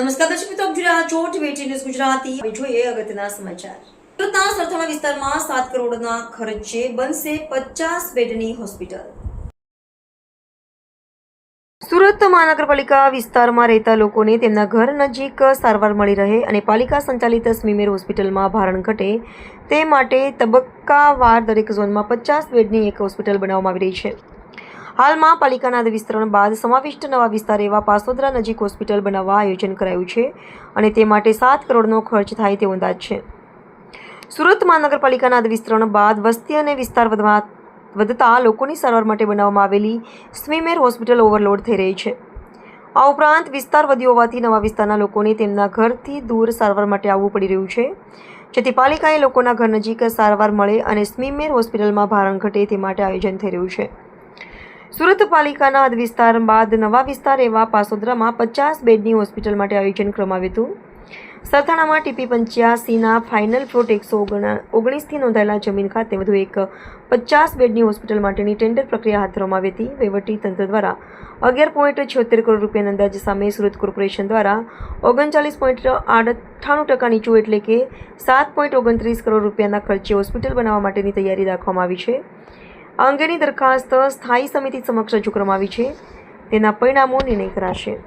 નમસ્કાર દર્શક મિત્રો, આપ જોઈ રહ્યા છો ગુજરાતી. હવે જોઈએ અગત્યના સમાચાર. સુરતના સરથાણા વિસ્તારમાં સાત કરોડના ખર્ચે બનશે પચાસ બેડની હોસ્પિટલ. સુરત મહાનગરપાલિકા વિસ્તારમાં રહેતા લોકોને તેમના ઘર નજીક સારવાર મળી રહે અને પાલિકા સંચાલિત સ્મીમેર હોસ્પિટલમાં ભારણ ઘટે તે માટે તબક્કાવાર દરેક ઝોનમાં પચાસ બેડની એક હોસ્પિટલ બનાવવામાં આવી રહી છે. હાલમાં પાલિકાના વિસ્તરણ બાદ સમાવિષ્ટ નવા વિસ્તાર એવા પાસોદરા નજીક હોસ્પિટલ બનાવવા આયોજન કરાયું છે અને તે માટે સાત કરોડનો ખર્ચ થાય તેવો અંદાજ છે. સુરત મહાનગરપાલિકાના વિસ્તરણ બાદ વસ્તી અને વિસ્તાર વધવા વધતા લોકોની સારવાર માટે બનાવવામાં આવેલી સ્વીમેર હોસ્પિટલ ઓવરલોડ થઈ રહી છે. આ ઉપરાંત વિસ્તાર વધ્યો હોવાથી નવા વિસ્તારના લોકોને તેમના ઘરથી દૂર સારવાર માટે આવવું પડી રહ્યું છે. જેથી પાલિકાએ લોકોના ઘર નજીક સારવાર મળે અને સ્મીમેર હોસ્પિટલમાં ભારણ ઘટે તે માટે આયોજન થઈ રહ્યું છે. સુરત પાલિકાના હદ વિસ્તાર બાદ નવા વિસ્તાર એવા પાસોદરામાં પચાસ બેડની હોસ્પિટલ માટે આયોજન કરવામાં આવ્યું હતું. સરથાણામાં ટીપી પંચ્યાસીના ફાઇનલ ફ્લોટ એકસો ઓગણીસથી નોંધાયેલા જમીન ખાતે વધુ એક પચાસ બેડની હોસ્પિટલ માટેની ટેન્ડર પ્રક્રિયા હાથ ધરવામાં આવી હતી. વહીવટી તંત્ર દ્વારા અગિયાર પોઈન્ટ છોતેર કરોડ રૂપિયાના અંદાજ સામે સુરત કોર્પોરેશન દ્વારા ઓગણચાલીસ પોઈન્ટ અઠ્ઠાણું ટકા નીચું એટલે કે સાત પોઈન્ટ ઓગણત્રીસ કરોડ રૂપિયાના ખર્ચે હોસ્પિટલ બનાવવા માટેની તૈયારી રાખવામાં આવી છે. અંગેની દરખાસ્ત સ્થાયી સમિતિ સમક્ષ રજૂ કરવામાં આવી છે. તેના પરિણામો નિર્ણય કરાશે.